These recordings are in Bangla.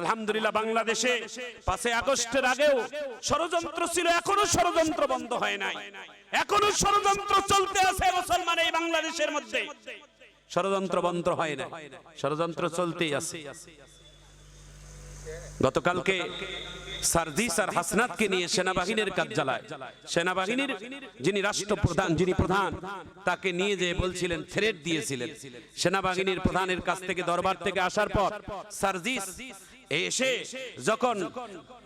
আলহামদুলিল্লাহ বাংলাদেশে পাঁচে আগস্টের আগেও ষড়যন্ত্র ছিল, এখনও ষড়যন্ত্র বন্ধ হয় নাই। এখনও ষড়যন্ত্র চলতে আছে মুসলমান এই বাংলাদেশের মধ্যে। ষড়যন্ত্র বন্ধ হয় না ষড়যন্ত্র চলতেই আছে। গতকালকে সার্জিস আর হাসনাতকে নিয়ে সেনাবাহিনীর কাজ চালায় সেনাবাহিনীর যিনি রাষ্ট্রপ্রধান, যিনি প্রধান, তাকে নিয়ে যে বলছিলেন থ্রেট দিয়েছিলেন। সেনাবাহিনীর প্রধানের কাছ থেকে দরবার থেকে আসার পর সার্জিস এসে যখন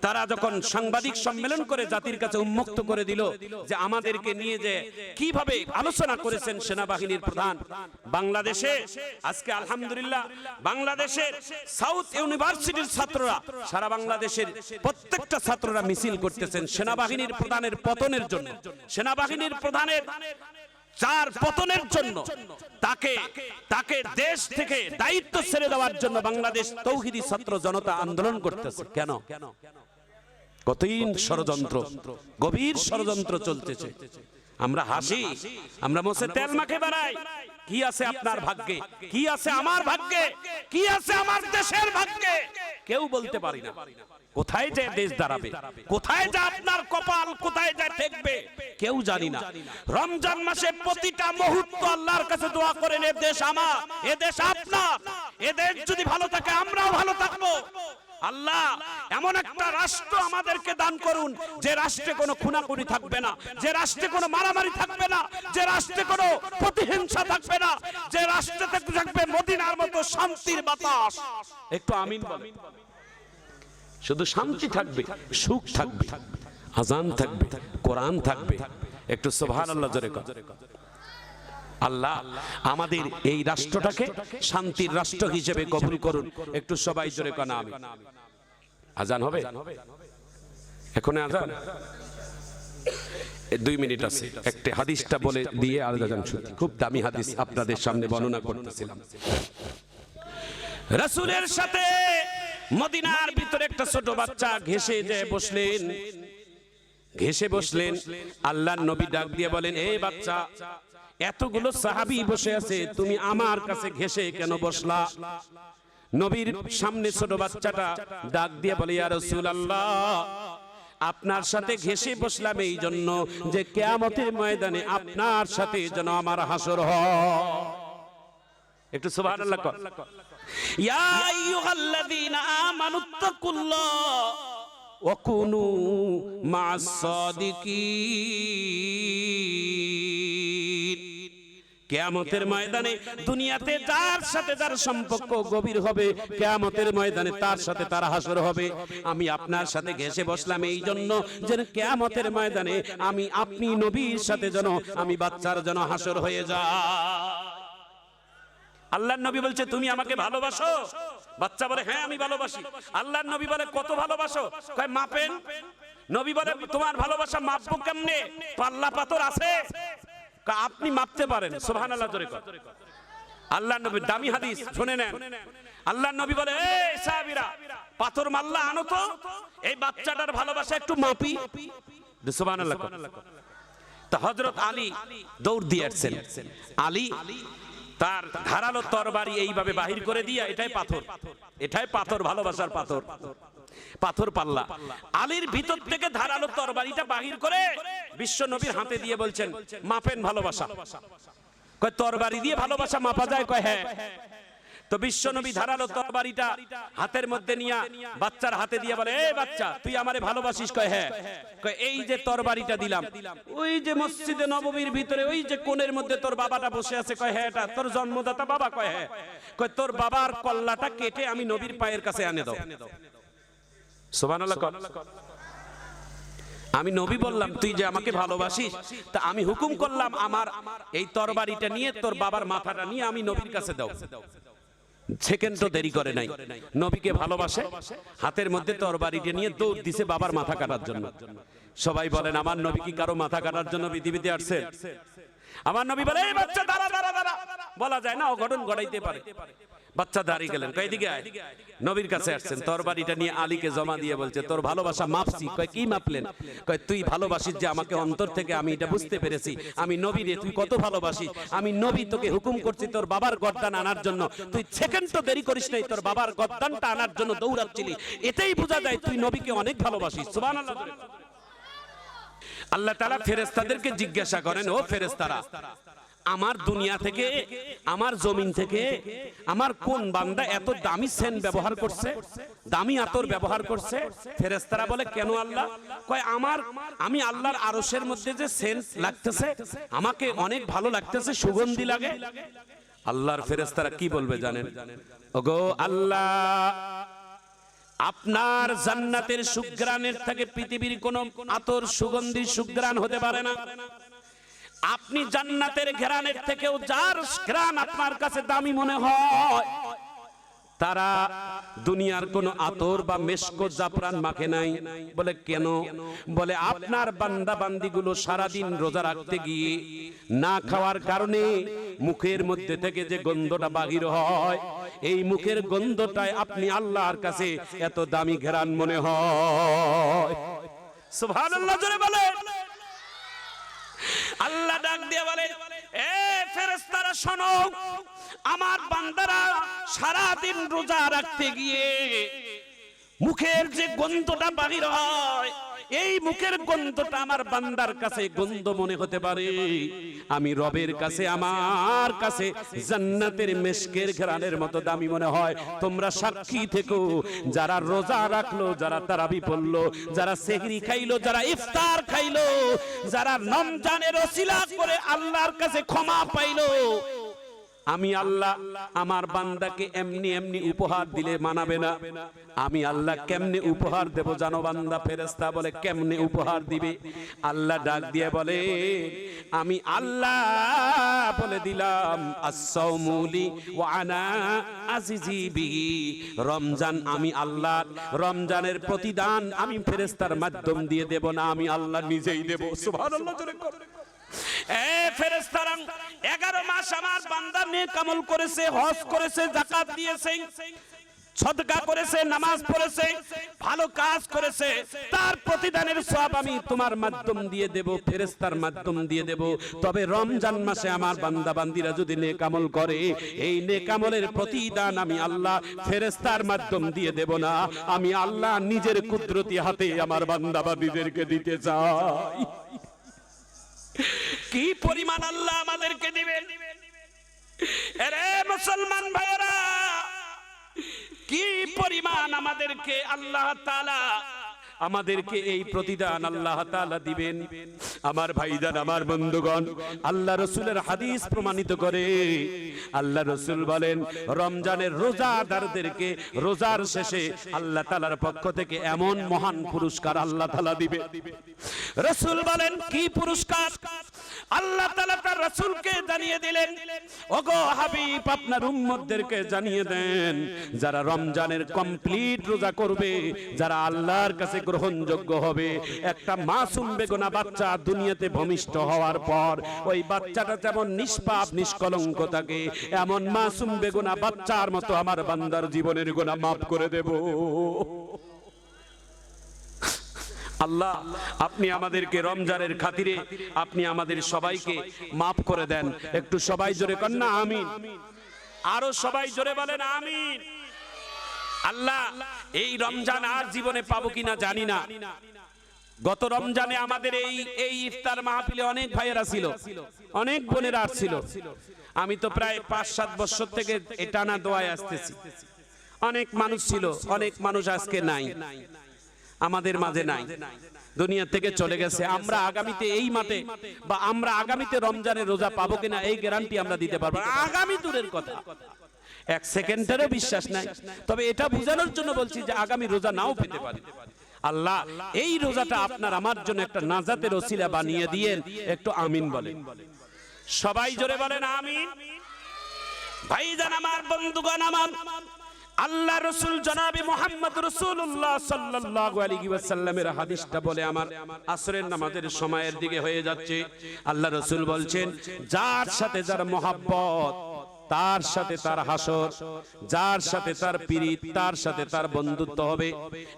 তারা যখন সাংবাদিক সম্মেলন করে জাতির কাছে উন্মুক্ত করে দিল যে আমাদেরকে নিয়ে যে কীভাবে আলোচনা করেছেন সেনাবাহিনীর প্রধান, বাংলাদেশে আজকে আলহামদুলিল্লাহ বাংলাদেশের সাউথ ইউনিভার্সিটির ছাত্ররা, সারা বাংলাদেশের প্রত্যেকটা ছাত্ররা মিছিল করতেছেন সেনাবাহিনীর প্রধানের পতনের জন্য। সেনাবাহিনীর প্রধানের চার পতনের জন্য তাকে তাকে দেশ থেকে দায়িত্ব ছেড়ে দেওয়ার জন্য বাংলাদেশ তৌহিদি ছাত্র জনতা আন্দোলন করতেছে। কেন? কতদিন ষড়যন্ত্র গভীর ষড়যন্ত্র চলতেছে। আমরা হাসি আমরা মোসে তেল মাখে বেড়াই। কি আছে আপনার ভাগ্যে? কি আছে আমার ভাগ্যে? কি আছে আমার দেশের ভাগ্যে? কেউ বলতে পারি না। কোথায় যায় দেশ দাঁড়াবে? কোথায় যায় আপনার কপাল, কোথায় যায় ঠেকবে, কেউ জানি না। রমজান মাসে প্রতিটা মুহূর্ত আল্লাহর কাছে দোয়া করেন, এ দেশ আমার, এ দেশ আপনার, এ দেশ যদি ভালো থাকে আমরাও ভালো থাকব। আল্লাহ, এমন একটা রাষ্ট্র আমাদেরকে দান করুন, যে রাষ্ট্রে কোনো খুনাখুনি থাকবে না, যে রাষ্ট্রে কোনো মারামারি থাকবে না, যে রাষ্ট্রে কোনো প্রতিহিংসা থাকবে না, যে রাষ্ট্রে থাকবে মদিনার মতো শান্তির বাতাস একটু আমিন বলেন শুধু শান্তি থাকবে, সুখ থাকবে আজান থাকবে, কোরআন থাকবে, একটু সোভান আল্লাহ জোরে কর। আল্লাহ, আমাদের এই রাষ্ট্রটাকে শান্তির রাষ্ট্র হিসেবে কবুল করুন। একটু সবাই জোরে কানা আমি আজান হবে? এখন আজান? দুই মিনিট আছে। একটা হাদিসটা বলে দিয়ে আজান শুনছি খুব দামি হাদিস আপনাদের সামনে বর্ণনা করতেছিলাম। রাসূলের সাথে মদিনার ভিতরে একটা ছোট বাচ্চা ঘেসে যে বসলেন ঘেসে বসলেন, আল্লাহর নবী ডাক দিয়ে বলেন এই বাচ্চা এতগুলো সাহাবি বসে আছে তুমি আমার কাছে ঘেসে কেন বসলা? নবীর সামনে ছোট বাচ্চাটা ডাক দিয়ে বলে ইয়া রাসূলুল্লাহ আপনার সাথে ঘেসে বসলাম এই জন্য যে কেয়ামতের ময়দানে আপনার সাথে যেন আমার হাসর হয়। একটু সুবহানাল্লাহ কর। ইয়া আইয়ুহাল্লাযীনা আমানুত্তাকুল্লাহ ওয়া কুনু মা'আস সাদিকিন। কেয়ামতের ময়দানে দুনিয়াতে যার সাথে যার সম্পর্ক গভীর হবে কেয়ামতের ময়দানে তার সাথে তার হাসর হবে। আমি আপনার সাথে ঘেসে বসলাম এই জন্য যেন কেয়ামতের ময়দানে আমি আপনি নবীর সাথে যেন আমি বাচ্চার যেন হাসর হয়ে যা আল্লাহর নবী বলছে তুমি আমাকে ভালোবাসো? বাচ্চা বলে হ্যাঁ আমি ভালোবাসি। আল্লাহর নবী বলে কত ভালোবাসো? কয় মাপেন। নবী বলে তোমার ভালোবাসা মাপবো কেমনে? পাল্লা পাথর আছে। আপনি মাপতে পারেন। সুবহানাল্লাহ, জোরে কর। আল্লাহর নবী দামি হাদিস, শুনে নেন। আল্লাহর নবী বলে এই সাহাবীরা, পাথর মাল্লা আনো তো। এই বাচ্চাটার ভালোবাসা একটু মাপি। সুবহানাল্লাহ। তা হযরত আলী দৌড় দিয়ে আসছেন। আলী তার ধারালো তরবারি এইভাবে বাহির করে দিয়া, এটাই পাথর। এটাই পাথর, ভালোবাসার পাথর। পাথর পাল্লা। আলীর ভিতর থেকে ধারালো তরবারিটা বাহির করে বিশ্ব নবীর হাতে দিয়ে বলছেন মাপেন ভালোবাসা। কয় তরবারি দিয়ে ভালোবাসা মাপা যায়? কয় হ্যাঁ। তো বিশ্ব নবী ধারালো তরবারিটা হাতের মধ্যে নিয়া বাচ্চার হাতে দিয়ে বলে এই বাচ্চা তুই আমারে ভালোবাসিস? কয় হ্যাঁ। কয় এই যে তরবারিটা দিলাম ওই যে মসজিদে নববীর ভিতরে ওই যে কোণের মধ্যে তোর বাবাটা বসে আছে কয় হ্যাঁ এটা তোর জন্মদাতা বাবা। কয় হ্যাঁ। কয় তোর বাবার কল্লাটা কেটে আমি নবীর পায়ের কাছে আনে দাও। আমি নবী বললাম, তুই যে আমাকে ভালোবাসিস, তা আমি হুকুম করলাম আমার এই তরবারিটা নিয়ে তোর বাবার মাথাটা নিয়ে আমি নবীর কাছে দাও। তো দেরি করে নাই। নবীকে ভালোবাসে, হাতের মধ্যে তরবারিটা নিয়ে দৌড় দিছে বাবার মাথা কাটার জন্য। সবাই বলেন, আমার নবী কি কারও মাথা কাটার জন্য পৃথিবীতে আসছে? আমার নবী বলে এই বাচ্চা দাঁড়া দাঁড়া দাঁড়া। বলা যায় না অঘটন ঘটাইতে পারে। বাচ্চা দাঁড়িয়ে গেলেন। কয় দিকে আয়। নবীর কাছে আসছেন। তোর বাড়িটা নিয়ে আলীকে জমা দিয়ে বলছে তোর ভালোবাসা মাপছি কয় কি মাপলেন? কয় তুই ভালোবাসিস যে আমাকে অন্তর থেকে আমি এটা বুঝতে পেরেছি। আমি নবী রে তুই কত ভালোবাসিস আমি নবী তোকে হুকুম করছি তোর বাবার গদ্দান আনার জন্য। তুই সেকেন্ড তো দেরি করিস নাই তোর বাবার গদ্দানটা আনার জন্য দৌড়াচ্ছিলি। এটাই বোঝা যায় তুই নবীকে অনেক ভালোবাসিস। সুবহানাল্লাহ। আল্লাহ তাআলা ফেরেশতাদেরকে জিজ্ঞাসা করেন, ও ফেরেশতারা, আমার দুনিয়া থেকে, আমার জমিন থেকে, আমার কোন বান্দা এত দামি সেন ব্যবহার করছে, দামি আতর ব্যবহার করছে? ফেরেশতারা বলে, কেন আল্লাহ? কয়, আমার, আমি আল্লাহর আরসের মধ্যে যে সেন্ট লাগতেছে, আমাকে অনেক ভালো লাগতেছে, সুগন্ধি লাগে। আল্লাহর ফেরেশতারা কি বলবে জানেন? ওগো আল্লাহ আপনার জান্নাতের সুগ্রানের থেকে পৃথিবীর কোন আতর সুগন্ধি সুগ্রান হতে পারে না। আপনি জান্নাতের ঘেরানের থেকেও যার ঘ্রাণ আপনার কাছে দামি মনে হয়, তারা দুনিয়ার কোন আতর বা মেশকো জাফরান মাখে নাই। বলে কেন? বলে আপনার বান্দা বান্দিগুলো সারাদিন রোজা রাখতে গিয়ে না খাওয়ার কারণে মুখের মধ্যে থেকে যে গন্ধটা বাহির হয়, এই মুখের গন্ধটায় আপনি আল্লাহর কাছে এত দামি ঘেরান মনে হয়। সুবহানাল্লাহ, জোরে বলে আল্লাহ ডাক দিয়ে বলে এ ফেরেশতারা, শোনো, আমার বান্দারা সারা দিন রোজা রাখতে গিয়ে মুখের যে গন্ধটা বাহির হয়, এই মুখের গন্ধটা আমার বান্দার কাছে গন্ধ মনে হতে পারে। আমি রবের কাছে, আমার কাছে জান্নাতের মেশকের ঘেরানের মতো দামি মনে হয়। তোমরা সাক্ষী থেকো, যারা রোজা রাখল, যারা তারাবি পড়ল, যারা সেহরি খাইলো, যারা ইফতার খাইলো, যারা রমজানের ওসিলা করে আল্লাহর কাছে ক্ষমা পাইলো। আমি আল্লাহ আমার বান্দাকে এমনি এমনি উপহার দিলে মানাবে না। আমি আল্লাহ কেমনে উপহার দেব জানো বান্দা? ফেরেস্তা বলে, কেমনে উপহার দিবে? আল্লাহ ডাক দিয়ে বলে, আমি আল্লাহ বলে দিলাম আসসাউমুলি ওয়া আনা আজিজি রমজান আমি আল্লাহ, রমজানের প্রতিদান আমি ফেরেস্তার মাধ্যম দিয়ে দেব না, আমি আল্লাহ নিজেই দেব। সুবহানাল্লাহ, জোরে করে। এ ফেরেশতারা 11 মাস আমার বান্দা নেক আমল করেছে, হজ করেছে, যাকাত দিয়েছে করেছে, নামাজ পড়েছে, ভালো কাজ করেছে। তার প্রতিদানের সব আমি তোমার মাধ্যম দিয়ে দেব ফেরেস্তার মাধ্যম দিয়ে দেব। তবে রমজান মাসে আমার বান্দা বান্দিরা যদি নেক আমল করে, এই নেক আমলের প্রতিদান আমি আল্লাহ ফেরেস্তার মাধ্যম দিয়ে দেব না। আমি আল্লাহ নিজের কুদরতি হাতে আমার বান্দা দিতে চাই। কি পরিমাণ আল্লাহ আমাদেরকে দিবেন? এরে মুসলমান ভাইরা কি পরিমাণ আমাদেরকে আল্লাহ তাআলা আমাদেরকে এই প্রতিদান আল্লাহ তাআলা দিবেন। আমার ভাইজান আমার বন্ধুগণ আল্লাহ রসুলের হাদিস প্রমাণিত করে। আল্লাহ রসুল বলেন রমজানের রোজাদারদেরকে রোজার শেষে আল্লাহ তাআলার পক্ষ থেকে এমন মহান পুরস্কার আল্লাহ তাআলা দিবে রসুল বলেন কি পুরস্কার? আল্লাহ তালা তার রাসূলকে জানিয়ে দিলেন ওগো হাবিব আপনার উম্মতদেরকে জানিয়ে দেন যারা রমজানের কমপ্লিট রোজা করবে যারা আল্লাহর কাছে গ্রহণযোগ্য হবে। একটা মাসুম বেগুনা বাচ্চা দুনিয়াতে ভূমিষ্ঠ হওয়ার পর ওই বাচ্চাটা যেমন নিষ্পাপ, নিষ্কলঙ্ক থাকে, এমন মাসুম বেগুনা বাচ্চার মতো আমার বান্দার জীবনের গোনা মাফ করে দেব। আল্লাহ, আপনি আমাদেরকে রমজানের খাতিরে, আপনি আমাদের সবাইকে মাফ করে দেন। একটু সবাই জোরে কন না আমিন। আরও সবাই জোরে বলেন, আমিন। আল্লাহ, এই রমজান আর জীবনে পাবো কিনা জানি না। গত রমজানে আমাদের এই এই ইফতার মাহফিলে অনেক ভাইয়েরা ছিল, অনেক বোনেরা আসছিল। আমি তো প্রায় পাঁচ সাত বছর থেকে টানা দোয়ায় আসতেছি। অনেক মানুষ ছিল, অনেক মানুষ আজকে নাই। আমাদের মাঝে নাই। দুনিয়া থেকে চলে গেছে। আমরা আগামীতে এই মাঠে বা আমরা আগামীতে রমজানের রোজা পাবো কিনা এই গ্যারান্টি আমরা দিতে পারব। আগামী দূরের কথা। এক সেকেন্ডেরও বিশ্বাস নাই। তবে এটা বোঝানোর জন্য বলছি যে আগামী রোজা নাও পেতে পারি। আল্লাহ, এই রোজাটা আপনার আমার জন্য একটা নাজাতের ওসিলা বানিয়ে দিয়েন, একটু আমিন বলেন। সবাই জোরে বলেন আমিন। ভাইজান আমার, বন্ধুগণ আমার, আল্লাহ রসুল জনাবে মোহাম্মদ রসুল্লাহ সাল্লাল্লাহু আলাইহি ওয়াসাল্লামের হাদিসটা বলে আমার আসরের নামাজের সময়ের দিকে হয়ে যাচ্ছে। আল্লাহ রসুল বলছেন, যার সাথে যার মহাব্বত তার সাথে তার হাসর যার সাথে তার পিরিত তার সাথে তার বন্ধুত্ব হবে।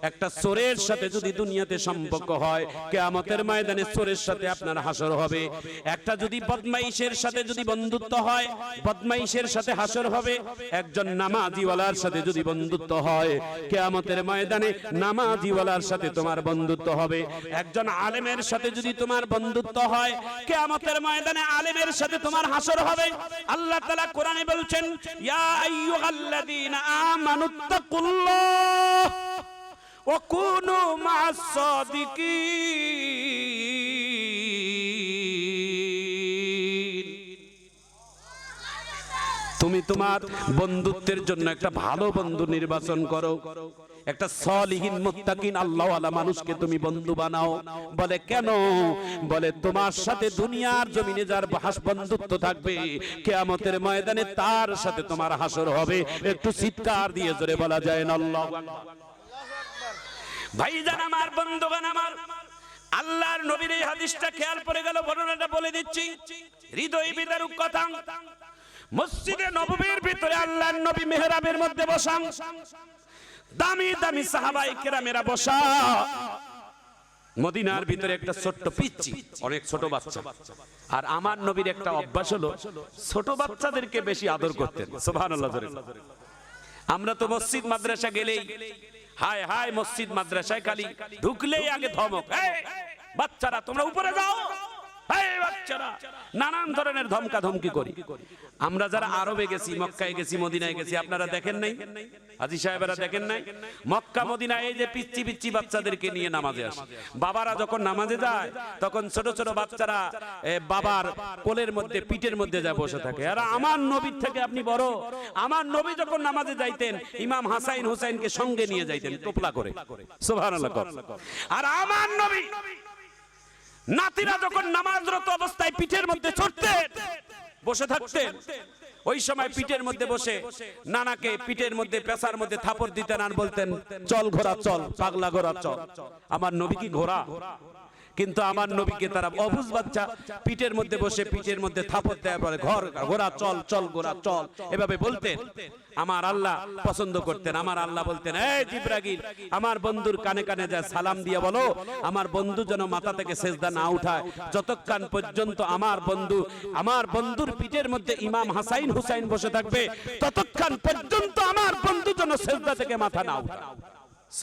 একটা চোরের সাথে যদি দুনিয়াতে সম্পর্ক হয় কেয়ামতের ময়দানে চোরের সাথে আপনার হাসর হবে। একটা যদি বদমাইশের সাথে যদি বন্ধুত্ব হয় বদমাইশের সাথে হাসর হবে। একজন নামাজিওয়ালার সাথে যদি বন্ধুত্ব হয় কেয়ামতের ময়দানে নামাজিওয়ালার সাথে তোমার বন্ধুত্ব হবে। একজন আলেমের সাথে যদি তোমার বন্ধুত্ব হয় কেয়ামতের ময়দানে আলেমের সাথে তোমার হাসর হবে আল্লাহ তাআলা কোরআনে বলছেন, ইয়া আইয়ুহাল্লাযীনা আমানুত্তাকুল্লাহ ওয়া কুনু মা'আস তুমি তোমার বন্ধুত্বের জন্য একটা ভালো বন্ধু নির্বাচন করো। একটা সলিহীন মুত্তাকিন আল্লাহওয়ালা মানুষকে তুমি বন্ধু বানাও। বলে, কেন? বলে, তোমার সাথে দুনিয়ার জমিনে যার হাস বন্ধুত্ব থাকবে, কেয়ামতের ময়দানে তার সাথে তোমার হাসর হবে। একটু চিৎকার দিয়ে জোরে বলা যায় না, আল্লাহ ভাইজান আমার বন্ধুগান আমার, আল্লাহর নবীর এই হাদিসটা খেয়াল পড়ে গেল, বর্ণনাটা বলে দিচ্ছি। হৃদয় বিদারুক কথা। মসজিদে নববীর ভিতরে আল্লাহর নবী মেহরাবের মধ্যে বসান। দামি দামি সাহাবাই কেরামেরা বসা। মদিনার ভিতরে একটা ছোট্ট পিচ্ছি অনেক ছোট বাচ্চা। আর আমার নবীর একটা অভ্যাস হলো, ছোট বাচ্চাদেরকে বেশি আদর করতেন। সুবহানাল্লাহ আমরা তো মসজিদ, মাদ্রাসা গেলেই, হায় হায়, মসজিদ, মাদ্রাসায় খালি ঢুকলেই আগে ধমক বাচ্চারা, তোমরা উপরে যাও। নানান ধরনের ধমকা ধমকি করি। আমরা যারা আরবে গেছি, মক্কায় গেছি, মদিনায় গেছি, আপনারা দেখেন নাই? হাজি সাহেবেরা দেখেন নাই? মক্কা মদিনা এই যে পিচ্ছি পিচ্ছি বাচ্চাদেরকে নিয়ে নামাজে আসে। বাবারা যখন নামাজে যায় তখন ছোট ছোট বাচ্চারা বাবার কোলের মধ্যে পিঠের মধ্যে যায় বসে থাকে। আর আমার নবীর থেকে আপনি বড়। আমার নবী যখন নামাজে যাইতেন ইমাম হাসাইন হুসাইনকে সঙ্গে নিয়ে যাইতেন টোপলা করে। সুবহানাল্লাহ আর আমার নবী নাতিরা যখন নামাজরত অবস্থায় পিঠের মধ্যে ছুটতেন বসে থাকতেন ওই সময় পিঠের মধ্যে বসে নানাকে পিঠের মধ্যে পেশার মধ্যে থাপড় দিতেন আর বলতেন, চল ঘোড়া, চল, পাগলা ঘোড়া, চল। আমার নবী কি ঘোড়া? কিন্তু আমার নবীকে তারা অবুজ বাচ্চা, পিঠের মধ্যে বসে পিঠের মধ্যে থাপড় দেওয়ার পরে ঘর, ঘোড়া, চল চল, ঘোড়া, চল। এভাবে বলতেন। আমার আল্লাহ পছন্দ করতেন। আমার আল্লাহ বলতেন আমার বন্ধুর কানে কানে যা সালাম দিয়ে বলো, আমার বন্ধু যেন মাথা থেকে সেজদা না উঠায়। যতক্ষণ পর্যন্ত আমার বন্ধু, আমার বন্ধুর পিঠের মধ্যে ইমাম হাসাইন হুসাইন বসে থাকবে, ততক্ষণ পর্যন্ত আমার বন্ধু যেন সেজদা থেকে মাথা না উঠায়।